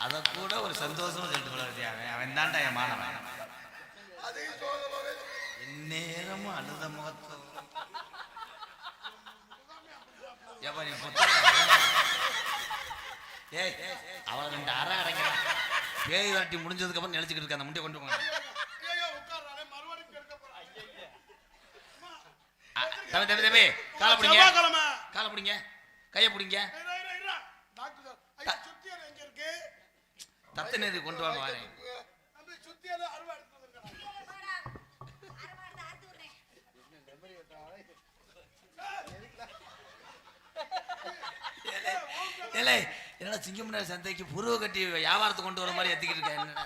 அதை கூட ஒரு சந்தோஷமா சொல்லிட்டு போல அவன் தான்டா என் மாணவன். நேரமும் அழுத முகத்தோ ஏப்பா நீ ஏய் அவளை ரெண்டு அரை அடைக்கிறான் பேய் வாட்டி முடிஞ்சதுக்கு அப்புறம் நினைச்சுக்கிட்டு இருக்க அந்த முட்டையை கொண்டு போங்க. தம்பி தம்பி தம்பி காலை பிடிங்க. காலை பிடிங்க. கையை பிடிங்க. தத்து நேரு கொண்டு வாங்க வாரேன் ஏலே என்னடா சிங்கம்னா சந்தைக்கு புருவ கட்டி வியாபாரத்தை கொண்டு வர மாதிரி எத்திக்கிட்டு இருக்கேன் என்னடா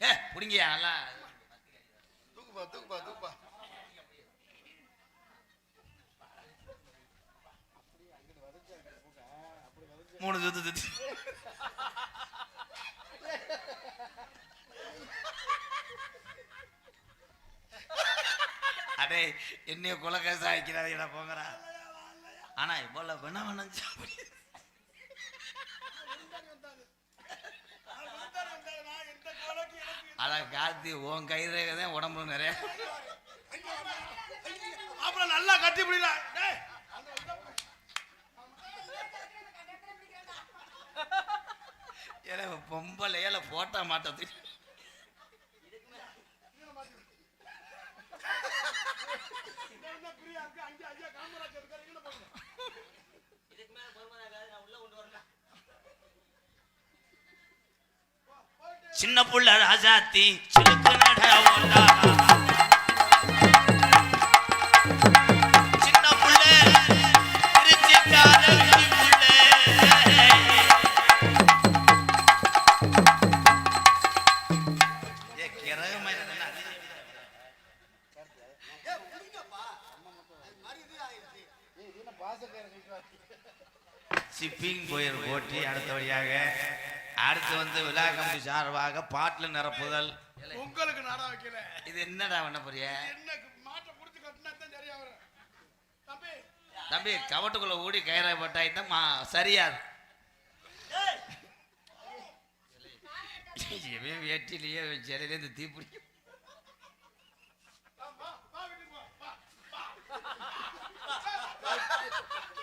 ஏ பிடிங்கயா நல்லா? தூக்குப்பா, தூக்குப்பா, தூக்குப்பா. மூணு சுத்து சுத்தி. அடே என்னைய குலகேச ஆக்கிறாதீடா போங்கடா. ஆனா இவ்வளோ வேணா வேணாம் அட காத்தி உன் கைரேகை தான் உடம்புல நிறைய. அப்புறம் நல்லா கட்டி பிடிடா ஏல பொம்பளை ஏல போட்டா மாட்டது சின்ன புள்ள ராஜாத்தி சிலுக்கு நட ஒன்றா ஷிப்பிங் போயிரு போட்டி அடுத்தபடியாக அடுத்து வந்து விழா கமிட்டி சார்பாக பாட்டில் நிரப்புதல். உங்களுக்கு நாடா வைக்கல. இது என்னடா பண்ண போறிய? தான் தம்பி. கவட்டுக்குள்ள ஊடி கயிறை போட்டாயிட்டா மா சரியாது. இவன் வேட்டிலேயே சிலையிலேருந்து தீப்பிடி வா, வா, வா வீட்டுக்கு வா, வா,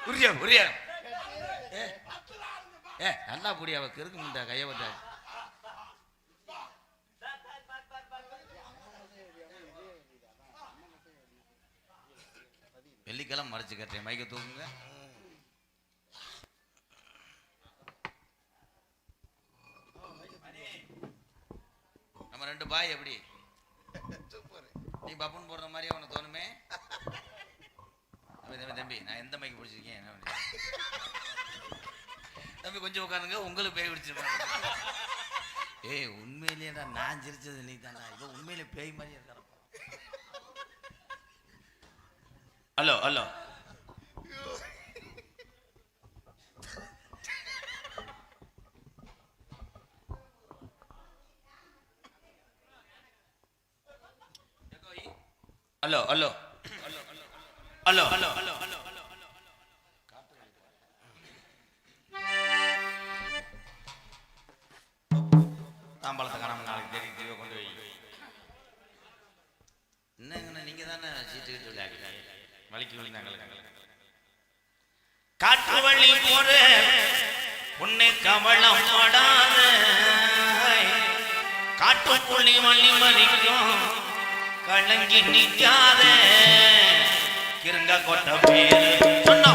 புரியா புரிய ஏ ஏ நல்லா புரியா அவ இருக்கு இந்த கையை போட்டா வெள்ளிக்கிழமை மறைச்சு கட்டுறேன். மைக்க தூக்குங்க நம்ம ரெண்டு பாய் எப்படி சூப்பர் நீ பப்புன் போடுற மாதிரி உனக்கு தோணுமே தம்பி தம்பி தம்பி நான் எந்த மைக்கு பிடிச்சிருக்கேன் என்ன தம்பி கொஞ்சம் உட்காருங்க. உங்களுக்கு பேய் பிடிச்சிருப்பாங்க ஏய் உண்மையிலேயே தான் நான் சிரிச்சது நீ தானா இது உண்மையிலே பேய் மாதிரி இருக்கிறப்ப hello hello hello. Hello hello. Hello hello hello. தாம்பாளத்தை காணாம நாளைக்கு தேடி தீவை கொண்டு வை. என்னங்கண்ணா நீங்க தானே சீட்டு கிட்டு விளையாடுங்க வலிக்கு விழுந்தாங்க காற்று வழி போற உன்னை கவலம் படாத. காட்டுக்குள்ளி வழி மறிக்கும் கலங்கி நிற்காத. கிருங்க கொட்ட பேரு சொன்ன